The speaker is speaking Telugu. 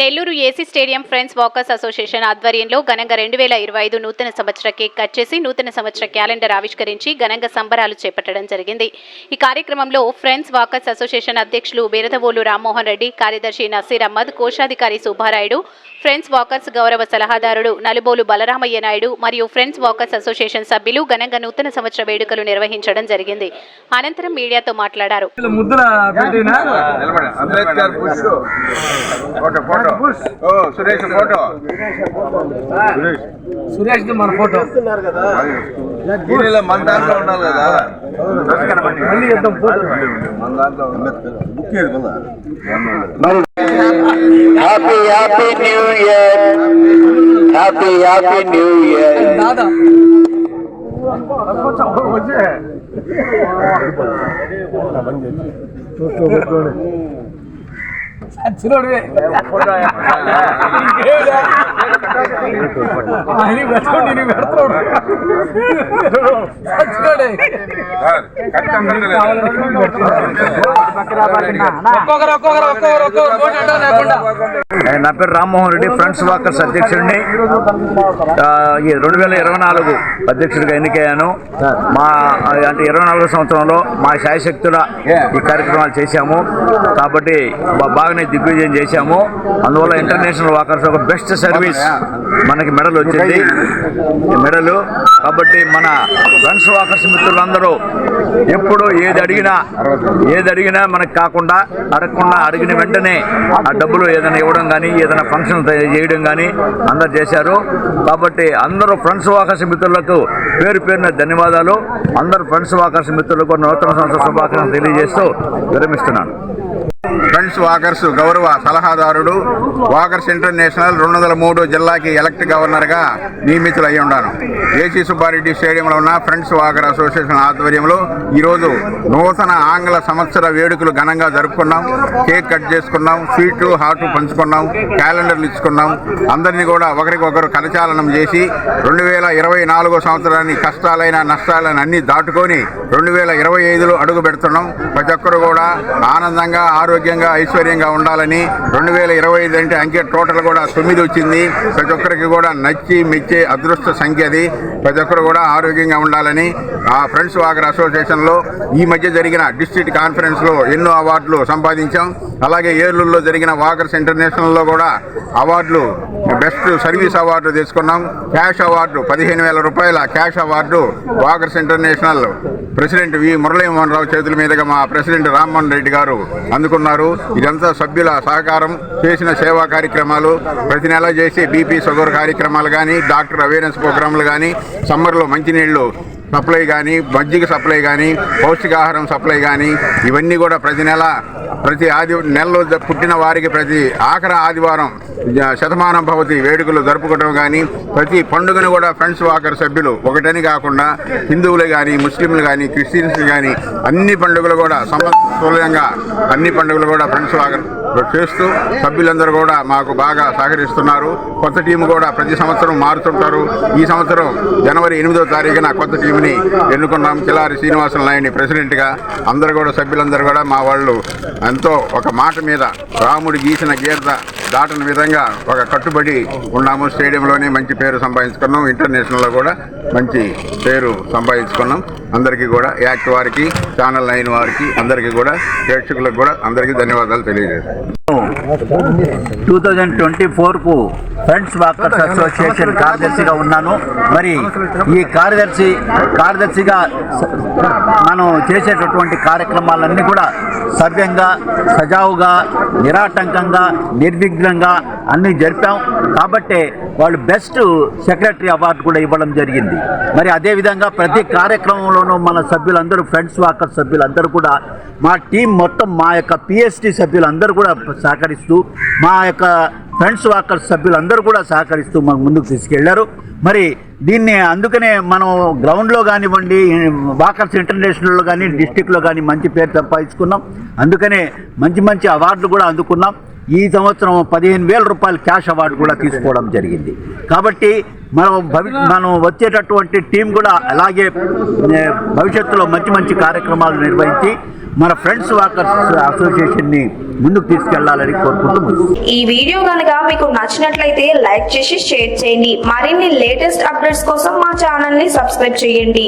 Nellore AC stadium friends walkers association ఆధ్వర్యంలో ఘనంగా రెండు వేల ఇరవై ఐదు నూతన సంవత్సర కేక్ కట్ చేసి నూతన సంవత్సర క్యాలెండర్ ఆవిష్కరించి ఘనంగా సంబరాలు చేపట్టడం జరిగింది. ఈ కార్యక్రమంలో ఫ్రెండ్స్ వాకర్స్ అసోసియేషన్ అధ్యక్షులు బీరదవోలు రామ్మోహన్ రెడ్డి కార్యదర్శి నసీర్ అహ్మద్ కోశాధికారి సుబ్బారాయుడు ఫ్రెండ్స్ వాకర్స్ గౌరవ సలహాదారుడు నలుబోలు బలరామయ్య నాయుడు మరియు ఫ్రెండ్స్ వాకర్స్ అసోసియేషన్ సభ్యులు ఘనంగా నూతన సంవత్సర వేడుకలు నిర్వహించడం జరిగింది. అనంతరం మీడియాతో మాట్లాడారు. ముద్దుల పెట్టినా నిలబడి అంబేద్కర్ బుష్ ఫోటో ఫోటో ఓ సురేష్ ఫోటో సురేష్ సురేష్ ది మన ఫోటో దీనిలో మన దాంట్లో ఉండాలి కదా మళ్ళీ చేద్దాం ఫోటో మన దాంట్లో అంబేద్కర్ బుక్ ఏది కదా Happy Happy New Year. Happy Happy New Year. దాదా ఆయన పెట్టుకోండి నేను పెడతాడు సచ్చినోడే ఒక్కొక్కరు ఒక్కొక్కరు ఒక్కొక్కరు ఒక్కొక్కరు లేకుండా నా పేరు రామ్మోహన్ రెడ్డి ఫ్రెండ్స్ వాకర్స్ అధ్యక్షుడిని. ఈ రెండు వేల ఇరవై నాలుగు అధ్యక్షుడిగా ఎన్నికయ్యాను. మా అంటే ఇరవై నాలుగో సంవత్సరంలో మా శాయశక్తుల ఈ కార్యక్రమాలు చేశాము. కాబట్టి బాగా బాగానే దిగ్విజయం చేశాము. అందువల్ల ఇంటర్నేషనల్ వాకర్స్ ఒక బెస్ట్ సర్వీస్ మనకి మెడల్ వచ్చింది. మెడలు కాబట్టి మన ఫ్రెండ్స్ వాకర్స్ మిత్రులందరూ ఎప్పుడు ఏది అడిగినా ఏది అడిగినా మనకు కాకుండా అడగకుండా అడిగిన వెంటనే ఆ డబ్బులు ఏదైనా ఇవ్వడం కానీ ఏదైనా ఫంక్షన్ చేయడం కానీ అందరు చేశారు కాబట్టి అందరూ ఫ్రెండ్స్ వాకర్స్ మిత్రులకు పేరు పేరున ధన్యవాదాలు. అందరు ఫ్రెండ్స్ వాకర్స్ మిత్రులకు నూతన సంవత్సర శుభాకాంక్షలు తెలియజేస్తూ విరమిస్తున్నాను. ఫ్రెండ్స్ వాకర్స్ గౌరవ సలహాదారుడు వాకర్స్ ఇంటర్నేషనల్ రెండు వందల మూడు జిల్లాకి ఎలక్ట్ గవర్నర్గా నియమితులు అయి ఉన్నాను ఏసీ సుబ్బారెడ్డి స్టేడియంలో ఉన్న ఫ్రెండ్స్ వాకర్ అసోసియేషన్ ఆధ్వర్యంలో ఈరోజు నూతన ఆంగ్ల సంవత్సర వేడుకలు ఘనంగా జరుపుకున్నాం. కేక్ కట్ చేసుకున్నాం స్వీట్లు హాటు పంచుకున్నాం క్యాలెండర్లు ఇచ్చుకున్నాం. అందరినీ కూడా ఒకరికొకరు కరచాలనం చేసి రెండు వేల ఇరవై నాలుగో సంవత్సరాన్ని కష్టాలైన నష్టాలైన అన్ని దాటుకొని రెండు వేల ఇరవై ఐదులో అడుగు పెడుతున్నాం. ప్రతి ఒక్కరు కూడా ఆనందంగా ఆరు ఆరోగ్యంగా ఐశ్వర్యంగా ఉండాలని రెండు వేల ఇరవై ఐదు అంటే అంకె టోటల్ కూడా తొమ్మిది వచ్చింది. ప్రతి ఒక్కరికి కూడా నచ్చి మెచ్చే అదృష్ట సంఖ్య అది. ప్రతి ఒక్కరు కూడా ఆరోగ్యంగా ఉండాలని ఆ ఫ్రెండ్స్ వాకర్ అసోసియేషన్లో ఈ మధ్య జరిగిన డిస్ట్రిక్ట్ కాన్ఫరెన్స్లో ఎన్నో అవార్డులు సంపాదించాం. అలాగే ఏలూరులో జరిగిన వాకర్స్ ఇంటర్నేషనల్లో కూడా అవార్డులు బెస్ట్ సర్వీస్ అవార్డు తీసుకున్నాం. క్యాష్ అవార్డు పదిహేను వేల రూపాయల cash award walkers international president V Muralimohan Rao చేతుల మీదుగా మా ప్రెసిడెంట్ రామ్మోహన్ రెడ్డి గారు అందుకున్నారు. ఇదంతా సభ్యుల సహకారం చేసిన సేవా కార్యక్రమాలు. ప్రతి నెల చేసే బీపీ షుగర్ కార్యక్రమాలు కానీ డాక్టర్ అవేర్నెస్ ప్రోగ్రాంలు కానీ సమ్మర్లో మంచినీళ్ళు సప్లై కానీ మజ్జిగ సప్లై కానీ పౌష్టికాహారం సప్లై కానీ ఇవన్నీ కూడా ప్రతి నెల ప్రతి ఆది నెలలో పుట్టిన వారికి ప్రతి ఆఖరి ఆదివారం శతమానం భవతి వేడుకలు జరుపుకోవడం కానీ ప్రతి పండుగను కూడా ఫ్రెండ్స్ వాకర్ సభ్యులు ఒకటని కాకుండా హిందువులు కానీ ముస్లింలు కానీ క్రిస్టియన్స్ కానీ అన్ని పండుగలు కూడా సమతుల్యంగా అన్ని పండుగలు కూడా ఫ్రెండ్స్ వాకర్ చేస్తూ సభ్యులందరూ కూడా మాకు బాగా సహకరిస్తున్నారు. కొత్త టీం కూడా ప్రతి సంవత్సరం మారుతుంటారు. ఈ సంవత్సరం జనవరి ఎనిమిదో తారీఖున కొత్త టీంని ఎన్నుకున్నాం. కిలారి శ్రీనివాసన్ నాయుడిని ప్రెసిడెంట్గా అందరూ కూడా సభ్యులందరూ కూడా మా వాళ్ళు ఎంతో ఒక మాట మీద రాముడు గీసిన గీత దాటని విధంగా ఒక కట్టుబడి ఉన్నాము. స్టేడియంలోనే మంచి పేరు సంపాదించుకున్నాం. ఇంటర్నేషనల్లో కూడా మంచి పేరు సంపాదించుకున్నాం. అందరికీ కూడా యాక్ట్ వారికి ఛానల్ నైన్ వారికి అందరికీ కూడా ప్రేక్షకులకు కూడా అందరికీ ధన్యవాదాలు తెలియజేస్తాను టూ థౌజండ్ ట్వంటీ ఫోర్కు ఫ్రెండ్స్ వాకర్స్ అసోసియేషన్ కార్యదర్శిగా ఉన్నాను. మరి ఈ కార్యదర్శి కార్యదర్శిగా మనం చేసేటటువంటి కార్యక్రమాలన్నీ కూడా సవ్యంగా సజావుగా నిరాటంకంగా నిర్విఘ్నంగా అన్నీ జరిపాం. కాబట్టి వాళ్ళు బెస్ట్ సెక్రటరీ అవార్డు కూడా ఇవ్వడం జరిగింది. మరి అదేవిధంగా ప్రతి కార్యక్రమంలోనూ మన సభ్యులందరూ ఫ్రెండ్స్ వాకర్ సభ్యులందరూ కూడా మా టీం మొత్తం మా యొక్క పిఎస్టీ సభ్యులందరూ కూడా సహకరిస్తూ మా యొక్క ఫ్రెండ్స్ వాకర్ సభ్యులందరూ కూడా సహకరిస్తూ మాకు ముందుకు తీసుకెళ్ళారు. మరి దీన్ని అందుకనే మనం గ్రౌండ్లో కానివ్వండి వాకర్స్ ఇంటర్నేషనల్లో కానీ డిస్టిక్లో కానీ మంచి పేరు సంపాదించుకున్నాం. అందుకనే మంచి మంచి అవార్డులు కూడా అందుకున్నాం. ఈ సంవత్సరం పదిహేను వేల రూపాయల క్యాష్ అవార్డు కూడా తీసుకోవడం జరిగింది. కాబట్టి మనం భవి మనం వచ్చేటటువంటి టీం కూడా అలాగే భవిష్యత్తులో మంచి మంచి కార్యక్రమాలు నిర్వహించి మన ఫ్రెండ్స్ వాకర్స్ అసోసియేషన్ని ముందుకు తీసుకెళ్ళాలని కోరుకుంటూ ఈ వీడియో కనుక మీకు నచ్చినట్లయితే లైక్ చేసి షేర్ చేయండి. మరిన్ని లేటెస్ట్ అప్డేట్స్ కోసం మా ఛానల్ని సబ్స్క్రైబ్ చేయండి.